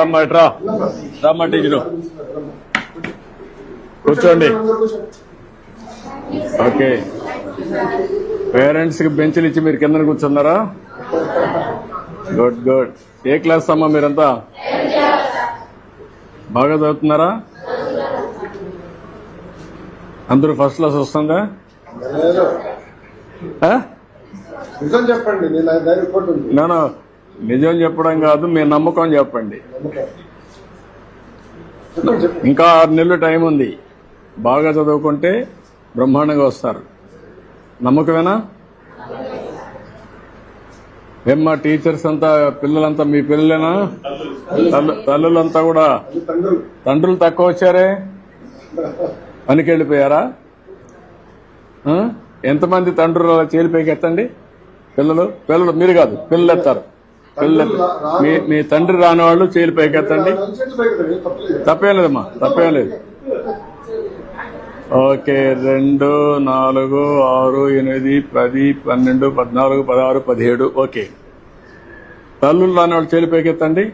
రమ్మా ఇట్రా రమ్మా టీచరు కూర్చోండి. ఓకే. పేరెంట్స్కి బెంచ్లు ఇచ్చి మీరు కింద కూర్చున్నారా? Good good. ఏ క్లాస్ అమ్మా మీరంతా? బాగా చదువుతున్నారా? అందరూ ఫస్ట్ క్లాస్ వస్తుందా? చెప్పండి నిజం చెప్పడం కాదు మీ నమ్మకం చెప్పండి. ఇంకా ఆరు నెలలు టైం ఉంది. బాగా చదువుకుంటే బ్రహ్మాండంగా వస్తారు. నమ్మకమేనా? ఏమ్మా టీచర్స్ అంతా పిల్లలంతా మీ పిల్లలేనా? తల్లు తల్లులంతా కూడా తండ్రులు తక్కువ వచ్చారే? పనికి వెళ్ళిపోయారా ఎంతమంది తండ్రులు అలా చేలిపోయి ఎత్తండి పిల్లలు పిల్లలు మీరు కాదు పిల్లలు ఎత్తారు. మీ మీ తండ్రి రాని వాళ్ళు చేలిపోయి ఎత్తండి నడిచేది పైకి కదా, ఏం తప్పలేదు తప్పేం లేదమ్మా తప్పేం లేదు. ఓకే రెండు నాలుగు ఆరు ఎనిమిది పది పన్నెండు పద్నాలుగు పదహారు పదిహేడు ఓకే. తల్లులు రాని వాళ్ళు చేలిపోకెత్తండి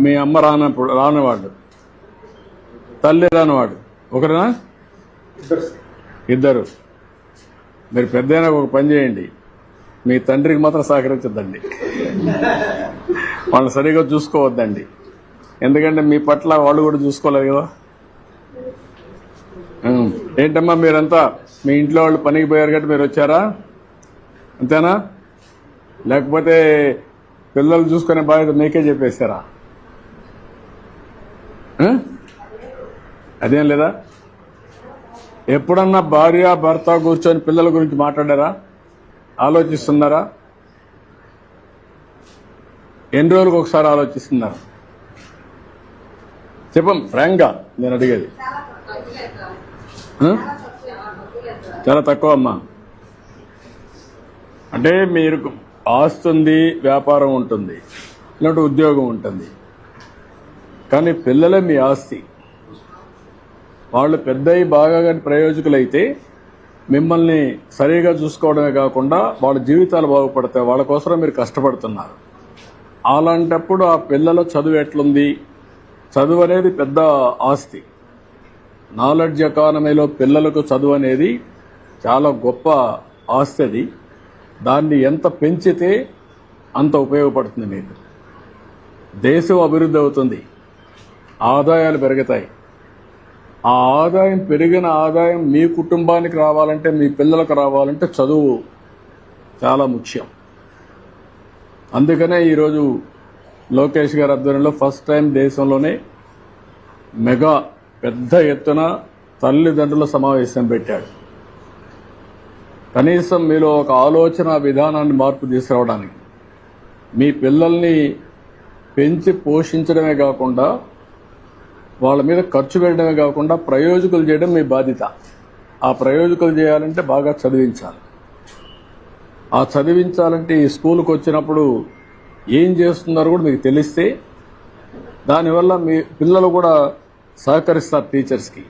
మీ అమ్మ రానప్పుడు రానివాళ్ళు. తల్లి రానివాడు. ఒకరేనా? ఇద్దరు. ఇద్దరు. మీరు పెద్దయినా ఒక పని చేయండి. మీ తండ్రికి మాత్రం సహకరించద్దండి. వాళ్ళని సరిగా చూసుకోవద్దండి. ఎందుకంటే మీ పట్ల వాళ్ళు కూడా చూసుకోలేదు కదా. ఏంటమ్మా మీరంతా? మీ ఇంట్లో వాళ్ళు పనికి పోయారు కాబట్టి మీరు వచ్చారా? అంతేనా? లేకపోతే పిల్లలు చూసుకునే బాధ్యత మీకే చెప్పేశారా? అదేం లేదా? ఎప్పుడన్నా భార్య భర్త కూర్చొని పిల్లల గురించి మాట్లాడారా? ఆలోచిస్తున్నారా? ఎన్ని రోజులకు ఒకసారి ఆలోచిస్తున్నారు? చెప్పం ఫ్రాంక్గా నేను అడిగేది? చాలా తక్కువ అమ్మా అంటే మీరు ఆస్తి ఉంది వ్యాపారం ఉంటుంది ఇలాంటి ఉద్యోగం ఉంటుంది. కానీ పిల్లలే మీ ఆస్తి. వాళ్ళు పెద్దయి బాగా కానీ ప్రయోజకులైతే మిమ్మల్ని సరిగా చూసుకోవడమే కాకుండా వాళ్ళ జీవితాలు బాగుపడతాయి వాళ్ళ కోసం మీరు కష్టపడుతున్నారు. అలాంటప్పుడు ఆ పిల్లల చదువు ఎట్లుంది? చదువు అనేది పెద్ద ఆస్తి. నాలెడ్జ్ ఎకానమీలో పిల్లలకు చదువు అనేది చాలా గొప్ప ఆస్తి అది. దాన్ని ఎంత పెంచితే అంత ఉపయోగపడుతుంది మీకు. దేశం అభివృద్ధి అవుతుంది. ఆదాయాలు పెరుగుతాయి. ఆ ఆదాయం పెరిగిన ఆదాయం మీ కుటుంబానికి రావాలంటే మీ పిల్లలకు రావాలంటే చదువు చాలా ముఖ్యం. అందుకనే ఈరోజు లోకేష్ గారి ఆధ్వర్యంలో ఫస్ట్ టైం దేశంలోనే మెగా పెద్ద ఎత్తున తల్లిదండ్రుల సమావేశం పెట్టాడు కనీసం మీలో ఒక ఆలోచన విధానాన్ని మార్పు తీసుకురావడానికి మీ పిల్లల్ని పెంచి పోషించడమే కాకుండా వాళ్ళ మీద ఖర్చు పెట్టడమే కాకుండా ప్రయోజకులు చేయడం మీ బాధ్యత. ఆ ప్రయోజకులు చేయాలంటే బాగా చదివించాలి. ఆ చదివించాలంటే ఈ స్కూల్కి వచ్చినప్పుడు ఏం చేస్తున్నారో కూడా మీకు తెలిస్తే దానివల్ల మీ పిల్లలు కూడా సహకరిస్తారు టీచర్స్కి.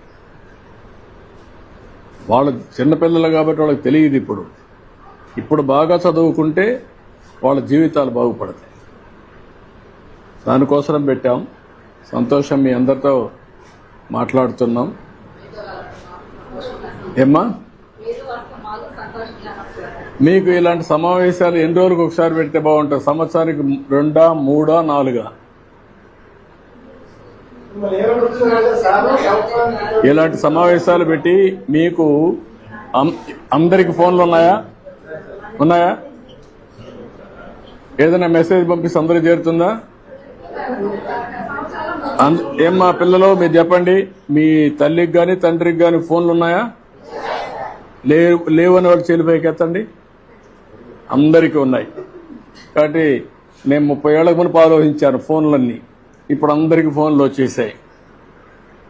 వాళ్ళు చిన్నపిల్లలు కాబట్టి వాళ్ళకి తెలియదు ఇప్పుడు. ఇప్పుడు బాగా చదువుకుంటే వాళ్ళ జీవితాలు బాగుపడతాయి. దానికోసం పెట్టాం. సంతోషం మీ అందరితో మాట్లాడుతున్నాం. ఏమ్మా? మీకు ఇలాంటి సమావేశాలు ఎన్ని రోజులకు ఒకసారి పెడితే బాగుంటుంది? సంవత్సరానికి రెండా మూడా నాలుగా? ఇలాంటి సమావేశాలు పెట్టి మీకు అం- అందరికి ఫోన్లు ఉన్నాయా? ఉన్నాయా? ఏదైనా మెసేజ్ పంపిస్తే అందరికి చేరుతుందా? ఏం మా పిల్లలు మీరు చెప్పండి. మీ తల్లికి గాని తండ్రికి గాని ఫోన్లు ఉన్నాయా? లేవు లేవని వాళ్ళు చేలిపైకి ఎత్తండి. అందరికీ ఉన్నాయి. కాబట్టి నేను ముప్పై ఏళ్ళకు మునుపు ఆలోచించాను ఫోన్లన్నీ. ఇప్పుడు అందరికీ ఫోన్లు వచ్చేసాయి.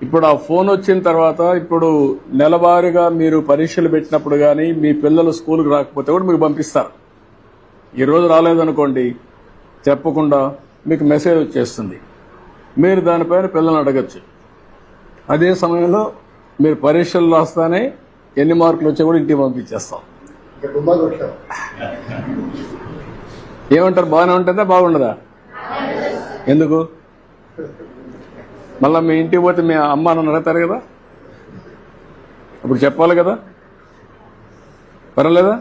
ఇప్పుడు ఆ ఫోన్ వచ్చిన తర్వాత ఇప్పుడు నెలవారీగా మీరు పరీక్షలు పెట్టినప్పుడు కానీ మీ పిల్లలు స్కూల్కి రాకపోతే కూడా మీకు పంపిస్తారు. ఈ రోజు రాలేదనుకోండి చెప్పకుండా మీకు మెసేజ్ వచ్చేస్తుంది. మీరు దానిపైన పిల్లల్ని అడగచ్చు. అదే సమయంలో మీరు పరీక్షలు రాస్తానే ఎన్ని మార్కులు వచ్చా కూడా ఇంటికి పంపించేస్తాం. ఏమంటారు? బాగానే ఉంటుందా? బాగుండదా? ఎందుకు? మళ్ళీ మీ ఇంటికి పోతే మీ అమ్మ నన్ను అడుగుతారు కదా? అప్పుడు చెప్పాలి కదా? పర్వాలేదా?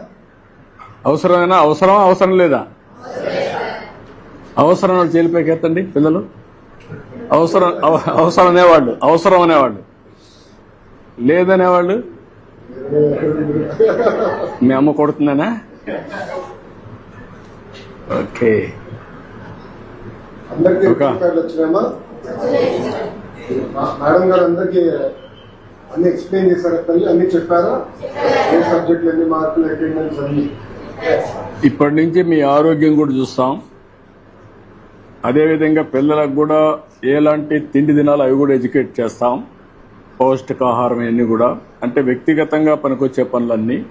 అవసరమైనా అవసరమా? అవసరం లేదా? అవసరం వాళ్ళు జైలుపైకి ఎత్తండి పిల్లలు. అవసరం అవ- అవసరం అనేవాళ్ళు అవసరం అనేవాళ్ళు లేదనేవాళ్ళు? మీ అమ్మ కొడుతుందనా? ఓకే. అందరికీ ఒక. రికార్డులు వచ్చినాయమ్మా? మా- మేడం గారు అందరికీ అన్ని ఎక్స్ప్లెయిన్ చేశారు. తల్లి అన్ని చెప్పారా? ఏ సబ్జెక్టులు ఎన్ని మార్కులు అటెండెన్స్ అన్ని? ఇప్పటి నుంచి మీ ఆరోగ్యం కూడా చూస్తాం. అదేవిధంగా పిల్లలకు కూడా ఎలాంటి తిండి తినాలో అవి కూడా ఎడ్యుకేట్ చేస్తాం. పౌష్టికాహారం ఇవన్నీ కూడా. అంటే వ్యక్తిగతంగా పనికొచ్చే పనులన్నీ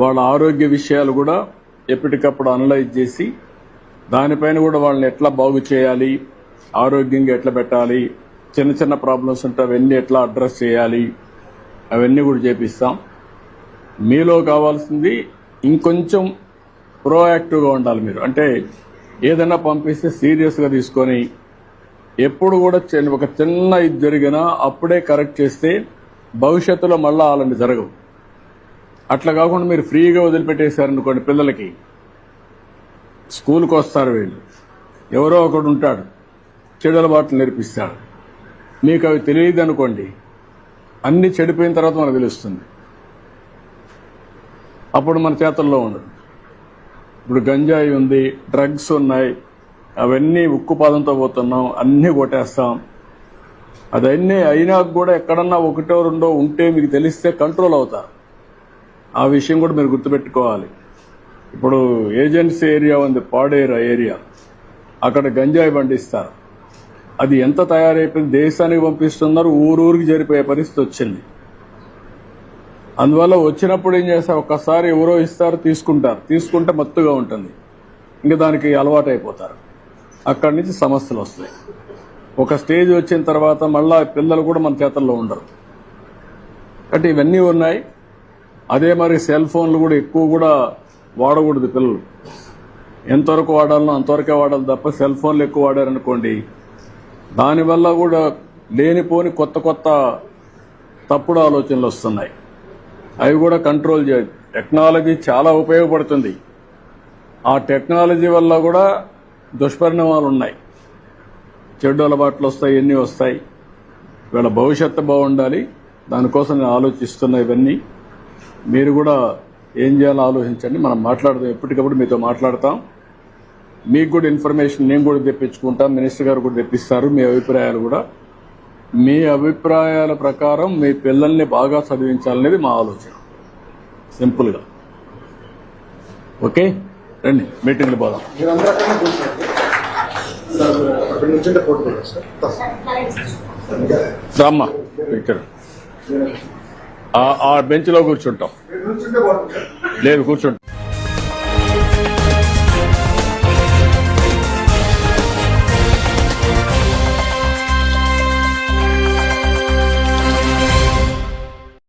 వాళ్ళ ఆరోగ్య విషయాలు కూడా ఎప్పటికప్పుడు అనలైజ్ చేసి దానిపైన కూడా వాళ్ళని ఎట్లా బాగు చేయాలి ఆరోగ్యంగా ఎట్లా పెట్టాలి చిన్న చిన్న ప్రాబ్లమ్స్ ఉంటే అవన్నీ ఎట్లా అడ్రస్ చేయాలి అవన్నీ కూడా చేపిస్తాం. మీలో కావాల్సింది ఇంకొంచెం ప్రోయాక్టివ్గా ఉండాలి మీరు. అంటే ఏదైనా పంపిస్తే సీరియస్గా తీసుకొని ఎప్పుడు కూడా ఒక చిన్న ఇది జరిగినా అప్పుడే కరెక్ట్ చేస్తే భవిష్యత్తులో మళ్ళా అలాంటి జరగవు. అట్లా కాకుండా మీరు ఫ్రీగా వదిలిపెట్టేశారనుకోండి పిల్లలకి. స్కూల్కి వస్తారు వీళ్ళు. ఎవరో ఒకడు ఉంటాడు. చెడు అలవాట్లు నేర్పిస్తాడు. మీకు అవి తెలియదు అనుకోండి అన్నీ చెడిపోయిన తర్వాత మనకు తెలుస్తుంది. అప్పుడు మన చేతుల్లో ఉండదు. ఇప్పుడు గంజాయి ఉంది డ్రగ్స్ ఉన్నాయి అవన్నీ ఉక్కు పాదంతో పోతున్నాం అన్నీ కొట్టేస్తాం. అదన్నీ అయినా కూడా ఎక్కడన్నా ఒకటో రెండో ఉంటే మీకు తెలిస్తే కంట్రోల్ అవుతారు ఆ విషయం కూడా మీరు గుర్తుపెట్టుకోవాలి. ఇప్పుడు ఏజెన్సీ ఏరియా ఉంది పాడేరు ఏరియా. అక్కడ గంజాయి పండిస్తారు. అది ఎంత తయారైపోయింది దేశానికి పంపిస్తున్నారు ఊరూరికి జరిపోయే పరిస్థితి వచ్చింది. అందువల్ల వచ్చినప్పుడు ఏం చేస్తారు ఒక్కసారి ఎవరో ఇస్తారు తీసుకుంటారు. తీసుకుంటే మత్తుగా ఉంటుంది. ఇంకా దానికి అలవాటు అయిపోతారు అక్కడి నుంచి సమస్యలు వస్తాయి. ఒక స్టేజ్ వచ్చిన తర్వాత మళ్ళా పిల్లలు కూడా మన చేతల్లో ఉండరు. అంటే ఇవన్నీ ఉన్నాయి. అదే మరి సెల్ ఫోన్లు కూడా ఎక్కువ కూడా వాడకూడదు పిల్లలు. ఎంతవరకు వాడాలనో అంతవరకే వాడాలి తప్ప సెల్ ఫోన్లు ఎక్కువ వాడారనుకోండి దానివల్ల కూడా లేనిపోని కొత్త కొత్త తప్పుడు ఆలోచనలు వస్తున్నాయి. అవి కూడా కంట్రోల్ చేయాలి టెక్నాలజీ చాలా ఉపయోగపడుతుంది. ఆ టెక్నాలజీ వల్ల కూడా దుష్పరిణామాలు ఉన్నాయి చెడు అలవాట్లు వస్తాయి ఎన్ని వస్తాయి. వీళ్ళ భవిష్యత్తు బాగుండాలి. దానికోసం నేను ఆలోచిస్తున్న ఇవన్నీ. మీరు కూడా ఏం చేయాలో ఆలోచించండి. మనం మాట్లాడదాం. ఎప్పటికప్పుడు మీతో మాట్లాడతాం. మీకు కూడా ఇన్ఫర్మేషన్ నేను కూడా తెప్పించుకుంటాం మినిస్టర్ గారు కూడా తెప్పిస్తారు. మీ అభిప్రాయాలు కూడా. మీ అభిప్రాయాల ప్రకారం మీ పిల్లల్ని బాగా చదివించాలనేది మా ఆలోచన. సింపుల్గా. ఓకే? రండి మీటింగ్లు పోదాం. రామ్మా ఇక్కడ. ఆ బెంచ్లో కూర్చుంటాం. లేదు కూర్చుంటాం.